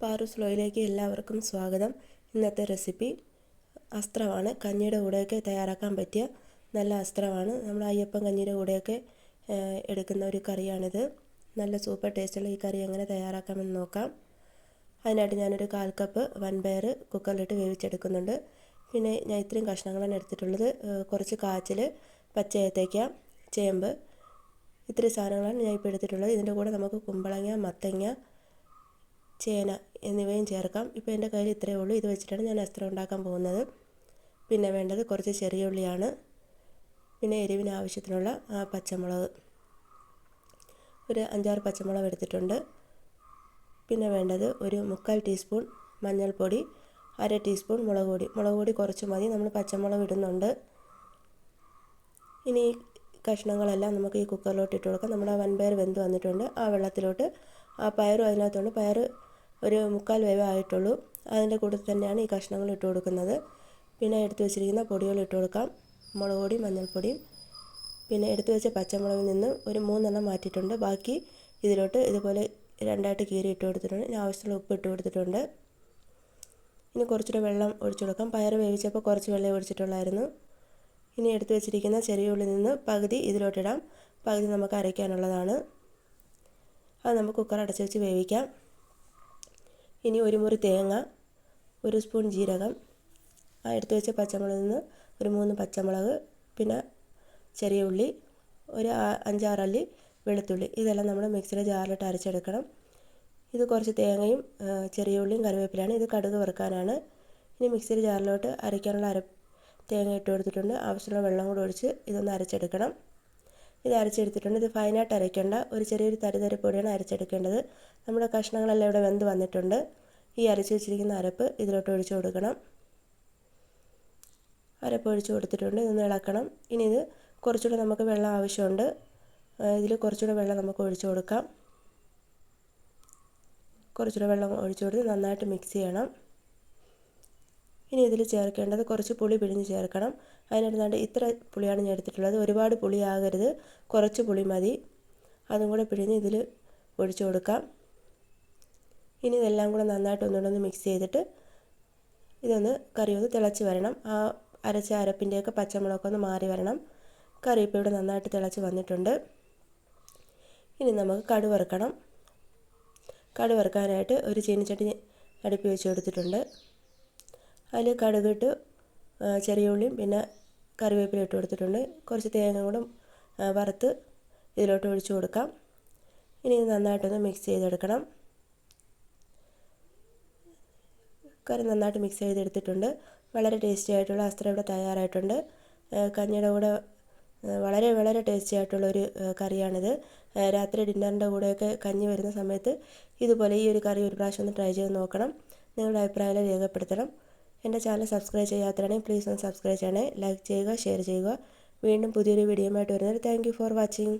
പാറു സ്ലോയിലേക്ക് എല്ലാവർക്കും സ്വാഗതം. ഇന്നത്തെ റെസിപ്പി അസ്ത്രമാണ് കഞ്ഞിയുടെ കൂടെയൊക്കെ തയ്യാറാക്കാൻ പറ്റിയ നല്ല അസ്ത്രമാണ് നമ്മൾ അയ്യപ്പൻ കഞ്ഞിയുടെ കൂടെയൊക്കെ എടുക്കുന്ന ഒരു കറിയാണിത്. നല്ല സൂപ്പർ ടേസ്റ്റുള്ള ഈ കറി എങ്ങനെ തയ്യാറാക്കാമെന്ന് നോക്കാം. അതിനായിട്ട് ഞാനൊരു കാൽ കപ്പ് വൻപയർ കുക്കറിലിട്ട് വേവിച്ചെടുക്കുന്നുണ്ട്. പിന്നെ ഞാൻ ഇത്രയും കഷ്ണങ്ങളാണ് എടുത്തിട്ടുള്ളത്. കുറച്ച് കാച്ചിൽ പച്ച ഏത്തയ്ക്ക ചേമ്പ് ഇത്രയും സാധനങ്ങളാണ് ഞാൻ ഇപ്പോൾ എടുത്തിട്ടുള്ളത്. ഇതിന്റെ കൂടെ നമുക്ക് കുമ്പളങ്ങ മത്തങ്ങ ചേന എന്നിവയും ചേർക്കാം. ഇപ്പോൾ എന്റെ കയ്യിൽ ഇത്രയേ ഉള്ളൂ. ഇത് വെച്ചിട്ടാണ് ഞാൻ അസ്ത്രം ഉണ്ടാക്കാൻ പോകുന്നത്. പിന്നെ വേണ്ടത് കുറച്ച് ചെറിയ ഉള്ളിയാണ്. പിന്നെ എരിവിന് ആവശ്യത്തിനുള്ള പച്ചമുളക്. ഒരു അഞ്ചാറ് പച്ചമുളക് എടുത്തിട്ടുണ്ട്. പിന്നെ വേണ്ടത് ഒരു മുക്കാൽ ടീസ്പൂൺ മഞ്ഞൾപ്പൊടി അര ടീസ്പൂൺ മുളക് പൊടി. മുളക് പൊടി കുറച്ച് മതി. നമ്മൾ പച്ചമുളക് ഇടുന്നുണ്ട്. ഇനി കഷ്ണങ്ങളെല്ലാം നമുക്ക് ഈ കുക്കറിലോട്ട് ഇട്ട് കൊടുക്കാം. നമ്മുടെ വൻപയർ വെന്ത് വന്നിട്ടുണ്ട്. ആ വെള്ളത്തിലോട്ട് ആ പയറും അതിനകത്തുണ്ട്. പയർ ഒരു മുക്കാൽ വേവേ ആയിട്ടുള്ളൂ അതിന്റെ കൂട്ടത്തിൽ തന്നെയാണ് ഈ കഷ്ണങ്ങൾ ഇട്ട് കൊടുക്കുന്നത്. പിന്നെ എടുത്തു വെച്ചിരിക്കുന്ന പൊടികൾ ഇട്ട് കൊടുക്കാം. മുളക് പൊടി മഞ്ഞൾപ്പൊടിയും. പിന്നെ എടുത്തു വെച്ച പച്ചമുളകിൽ നിന്ന് ഒരു മൂന്നെണ്ണം മാറ്റിയിട്ടുണ്ട്. ബാക്കി ഇതിലോട്ട് ഇതുപോലെ രണ്ടായിട്ട് കീറി ഇട്ട് കൊടുത്തിട്ടുണ്ട്. ഇനി ആവശ്യത്തിനുള്ള ഉപ്പ് ഇട്ട് കൊടുത്തിട്ടുണ്ട്. ഇനി കുറച്ചുകൂടെ വെള്ളം ഒഴിച്ചു കൊടുക്കാം. പയർ വേവിച്ചപ്പോൾ കുറച്ച് വെള്ളം ഒഴിച്ചിട്ടുള്ളായിരുന്നു. ഇനി എടുത്തു വെച്ചിരിക്കുന്ന ചെറിയ ഉള്ളിൽ നിന്ന് പകുതി ഇതിലോട്ടിടാം. പകുതി നമുക്ക് അരയ്ക്കാനുള്ളതാണ്. അത് നമുക്ക് കുക്കർ അടച്ച് വെച്ച് വേവിക്കാം. ഇനി ഒരു മുറി തേങ്ങ ഒരു സ്പൂൺ ജീരകം ആ എടുത്തു വെച്ച നിന്ന് ഒരു മൂന്ന് പച്ചമുളക് പിന്നെ ചെറിയ ഉള്ളി ഒരു അഞ്ചാറല്ലി വെളുത്തുള്ളി. ഇതെല്ലാം നമ്മൾ മിക്സിയുടെ ജാറിലിട്ട് അരച്ചെടുക്കണം. ഇത് കുറച്ച് തേങ്ങയും ചെറിയ ഉള്ളിയും കറിവേപ്പിലാണ് ഇത് കടുക് വറുക്കാനാണ്. ഇനി മിക്സിയുടെ ജാറിലോട്ട് അരയ്ക്കാനുള്ള അര തേങ്ങ ഇട്ട് കൊടുത്തിട്ടുണ്ട്. ആവശ്യമുള്ള വെള്ളം കൂടെ ഒഴിച്ച് ഇതൊന്ന് അരച്ചെടുക്കണം. ഇത് അരച്ചെടുത്തിട്ടുണ്ട്. ഇത് ഫൈനായിട്ട് അരയ്ക്കേണ്ട. ഒരു ചെറിയൊരു തരിതരി പൊടിയാണ് അരച്ചെടുക്കേണ്ടത്. നമ്മുടെ കഷ്ണങ്ങളെല്ലാം ഇവിടെ വെന്ത് വന്നിട്ടുണ്ട്. ഈ അരച്ച് വെച്ചിരിക്കുന്ന അരപ്പ് ഇതിലോട്ട് ഒഴിച്ചു കൊടുക്കണം. അരപ്പ് ഒഴിച്ചു കൊടുത്തിട്ടുണ്ട്. ഇതൊന്ന് ഇളക്കണം. ഇനി ഇത് കുറച്ചുകൂടെ നമുക്ക് വെള്ളം ആവശ്യമുണ്ട്. ഇതിൽ കുറച്ചുകൂടെ വെള്ളം നമുക്ക് ഒഴിച്ചു കൊടുക്കാം. കുറച്ചുകൂടെ വെള്ളം ഒഴിച്ചു കൊടുത്ത് നന്നായിട്ട് മിക്സ് ചെയ്യണം. ഇനി ഇതിൽ ചേർക്കേണ്ടത് കുറച്ച് പുളി പിഴിഞ്ഞ് ചേർക്കണം. അതിനെടുത്താണ്ട് ഇത്ര പുളിയാണ് ഞാൻ എടുത്തിട്ടുള്ളത്. ഒരുപാട് പുളി ആകരുത്. കുറച്ച് പുളി മതി. അതും കൂടെ പിഴിഞ്ഞ് ഇതിൽ ഒഴിച്ചു കൊടുക്കാം. ഇനി ഇതെല്ലാം കൂടെ നന്നായിട്ട് ഒന്നുകൂടെ മിക്സ് ചെയ്തിട്ട് ഇതൊന്ന് കറി ഒന്ന് തിളച്ച് വരണം. ആ അരച്ച അരപ്പിന്റെയൊക്കെ പച്ചമുളകൊക്കെ ഒന്ന് മാറി വരണം. കറി ഇപ്പോൾ ഇവിടെ നന്നായിട്ട് തിളച്ച് വന്നിട്ടുണ്ട്. ഇനി നമുക്ക് കടുവറുക്കണം കടുവറുക്കാനായിട്ട് കടു വറുക്കാനായിട്ട് ഒരു ചീനിച്ചട്ടി അടുപ്പി വെച്ച് കൊടുത്തിട്ടുണ്ട്. അതിൽ കടുകിട്ട് ചെറിയ ഉള്ളിയും പിന്നെ കറിവേപ്പില ഇട്ട് കൊടുത്തിട്ടുണ്ട്. കുറച്ച് തേങ്ങ കൂടെ വറുത്ത് ഇതിലോട്ട് ഒഴിച്ചു കൊടുക്കാം. ഇനി നന്നായിട്ടൊന്ന് മിക്സ് ചെയ്തെടുക്കണം. കറി നന്നായിട്ട് മിക്സ് ചെയ്തെടുത്തിട്ടുണ്ട്. വളരെ ടേസ്റ്റി ആയിട്ടുള്ള അസ്ത്രം ഇവിടെ തയ്യാറായിട്ടുണ്ട്. കഞ്ഞിയുടെ കൂടെ വളരെ വളരെ ടേസ്റ്റി ആയിട്ടുള്ള ഒരു കറിയാണിത്. രാത്രി ഡിന്നറിന്റെ കൂടെയൊക്കെ കഞ്ഞി വരുന്ന സമയത്ത് ഇതുപോലെ ഈ ഒരു കറി ഒരു പ്രാവശ്യം ഒന്ന് ട്രൈ ചെയ്ത് നോക്കണം. നിങ്ങളുടെ അഭിപ്രായം രേഖപ്പെടുത്തണം. എന്റെ ചാനൽ സബ്സ്ക്രൈബ് ചെയ്യാത്തതാണെങ്കിൽ പ്ലീസ് ഒന്ന് സബ്സ്ക്രൈബ് ചെയ്യണേ. ലൈക്ക് ചെയ്യുക ഷെയർ ചെയ്യുക. വീണ്ടും പുതിയൊരു വീഡിയോ ആയിട്ട് വരുന്നത് താങ്ക് ഫോർ വാച്ചിങ്